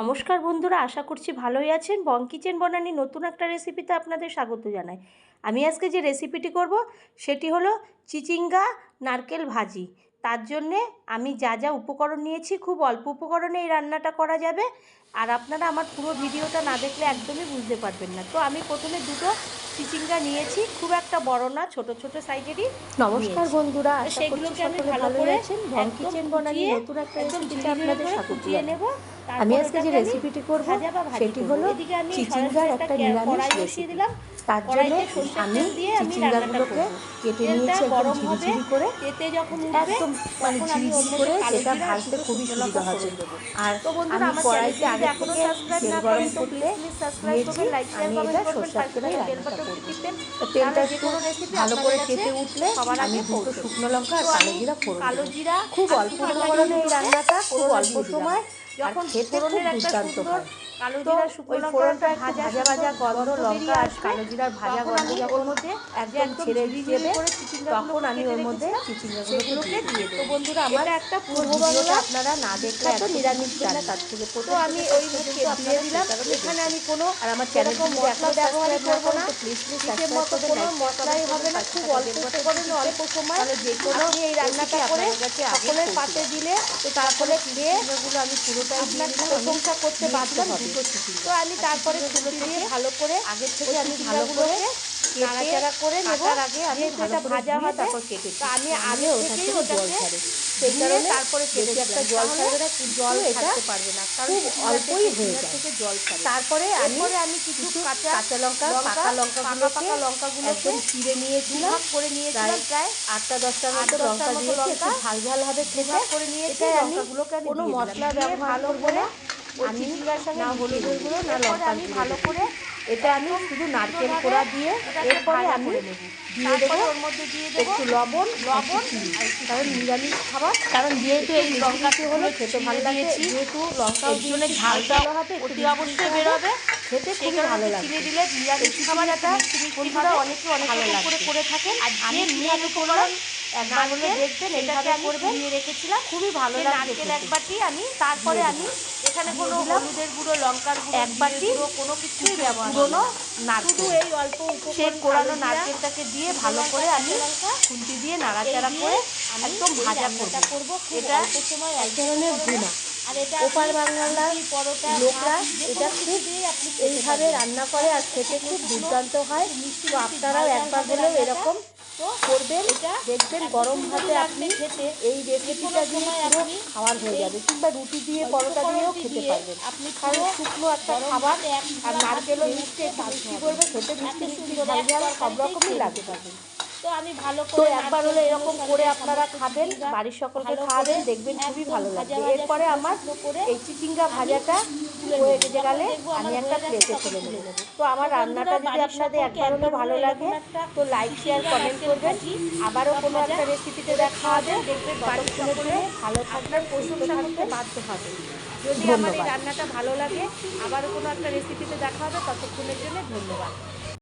নমস্কার বন্ধুরা আশা করছি ভালোই আছেন। বং কিচেন বনানি নতুন একটা রেসিপিতে আপনাদের স্বাগত জানাই। আমি আজকে যে রেসিপিটি করব সেটি হলো চিচিঙ্গা নারকেল ভাজি। তার জন্যে আমি যা যা উপকরণ নিয়েছি খুব অল্প উপকরণে এই রান্নাটা করা যাবে। আর আপনারা আমার পুরো ভিডিওটা না দেখলে একদমই বুঝতে পারবেন না। তো আমি প্রথমে দুটো চিচিঙ্গা নিয়েছি খুব একটা বড় না ছোট ছোট সাইজেরই নমস্কার বন্ধুরা সেগুলোকে আমি ভালো ভালো করে একদম কিচেন বনানি কুচিয়ে, নতুন একটা রেসিপিতে আপনাদের স্বাগত নেব। আমি আজকে যে রেসিপিটি করব সেটি হলো চিচিঙ্গার একটা নিরামিষ রেসিপি দিলাম। তার জন্য আমি তেল চিচিঙ্গাগুলোকে কেটে নিয়েছি একদম ঝিরিঝিরি করে। একদম মানে ঝিরিঝিরি করে এটা ভাজতে খুবই সুবিধা হচ্ছে আর আমি কড়াইতে আগে থেকে তেল গরম লাইক শেয়ার আমি এটা সরষের তেলেই রান্নাটা করব। তেলটা একটু ভালো করে কেটে উঠলে আমি দুটো শুকনো লঙ্কা আর কালো জিরা ফোড়ন খুব অল্প উপকরণে এই রান্নাটা খুব অল্প সময় যখন ফোড়নের একটা সুন্দর কালো জিরা শুকনো ওই লঙ্কার ফোড়নটা একটা একটু ভাজা ভাজা ভাজা গন্ধ গন্ধ লঙ্কা আর কালো জিরার ভাজা গন্ধ যখন মধ্যে একদম একদম ছেড়ে দেবে তখন আমি ওর মধ্যে চিচিঙ্গাগুলোকে দিয়ে দিয়ে দেবো। দেবো বন্ধুরা আমার একটা পূর্ব বাংলা আপনারা না দেখলে নিরামিষ বুঝবেন না, রান্না। তার থেকে তো আমি ওই শেষ মুখে দিয়ে দিলাম। এখানে আমি কোনো আর আমার মশলা ব্যবহারই করব না প্লিজ প্লিজ মতো কোনো মশলাই হবে না খুব অল্প অল্প সময় যে কোনো এই রান্নাটা করে সকলের পাতে দিলে তো তারপরে খেয়ে আমি দিয়ে আপনার প্রশংসা করতে বাধ্য হবে। তো আমি তারপরে খুঁটি দিয়ে ভালো করে আগের থেকে আমি ভালো করে নাড়াচাড়া করে নেব। আগে আমি এটা ভাজা হবে তারপর কেটেছি। তো আমি আগে ওটা থেকেই থেকে জল ছাড়ে। সেই কারণে তারপরে কেটেছিলাম একটা জল ছাড়বে না জল ছাড়তে পারবে না। কারণ অল্পই হয়ে যায়। থেকে জল ছাড়ে। তারপরে আমি আমি কিছু কাঁচা কাঁচা লঙ্কা পাকা লঙ্কা পাকা পাকা লঙ্কাগুলোকে একদম চিড়ে নিয়েছিলাম। করে নিয়েছিলাম প্রায় আটটা দশটার মতো লঙ্কা লঙ্কা একটু ঝাল ঝাল হবে খেতে। করে নিয়েছি লঙ্কাগুলোকে কোনো মশলা দিয়ে ব্যবহার করব না। আমি না মিশিয়ে হলুদের গুঁড়ো না লঙ্কার আমি ভালো করে এটা আমি শুধু নারকেল কোড়া দিয়ে এরপরে আমি দিয়ে দেবো ওর মধ্যে দিয়ে দেবো একটু লবণ লবণ কারণ নিরামিষ খাবার। কারণ যেহেতু এই লঙ্কাটি হলো খেতে ভালো লাগে। যেহেতু লঙ্কাও এর জন্য ঝালটা হবে অতি অবশ্যই। বেরোবে। খেতে খুবই ভালো লাগে। চিনি দিলে নিরামিষ খাবার মিষ্টি বন্ধুরা অনেকে অনেক করে করে থাকেন। আর আমি যে উপকরণ একবার হলে দেখবেন এটাকে আমি করবেন। রেখেছিলাম। খুবই ভালো সেই লাগবে নারকেল এক বাটি আমি তারপরে আমি এখানে কোনো দিয়ে হলুদের গুঁড়ো লঙ্কার গুঁড়ো এক বাটি কোনো কিছুই ব্যবহার পুরনো শুধু নারকেল। এই অল্প সে উপকরণ কোড়ানো কালো জিরা, নারকেলটাকে দিয়ে ভালো করে আমি খুন্তি দিয়ে নাড়াচাড়া করে একদম ভাজা করব। এটা সময় এক ধরনের ভুনা ওপার বাংলার লোকরা এটা খুব এইভাবে রান্না করে আর খেতে খুব দুর্দান্ত হয়। তো আপনারাও একবার হলেও এরকম করবেন দেখবেন গরম ভাতে আপনি খেতে, এই রেসিপিটা দিয়ে পুরো খাওয়ার হয়ে যাবে কিংবা রুটি দিয়ে পরোটা দিয়েও খেতে পারবেন। আপনি কারণ শুকনো একটা খাবার আর নারকেলও মিষ্টি একটু মিষ্টি করবে খেতে মিষ্টি মিষ্টি ঝাল সব রকমই লাগতে পারবেন তো আমি ভালো করে একবার হলে এরকম করে আপনারা খাবেন বাড়ির সকলকে খাওয়াবেন দেখবেন খুবই ভালো লাগবে। এরপরে আমার এই চিচিঙ্গা ভাজাটা হয়ে। গেলে আমি একটা প্লেটে তুলে নেব তো আমার রান্নাটা যদি আপনাদের সকলকে একবার হলে একবার ভালো লাগে তো লাইক শেয়ার কমেন্ট করবেন। আবারও কোনো একটা রেসিপিতে দেখা হবে দেখবেন বাড়ির ভালো আপনার প্রশংসা করতে বাধ্য হবে। যদি আমার এই রান্নাটা ভালো লাগে আবারও কোনো একটা রেসিপিতে দেখা হবে ততক্ষণের জন্য ধন্যবাদ।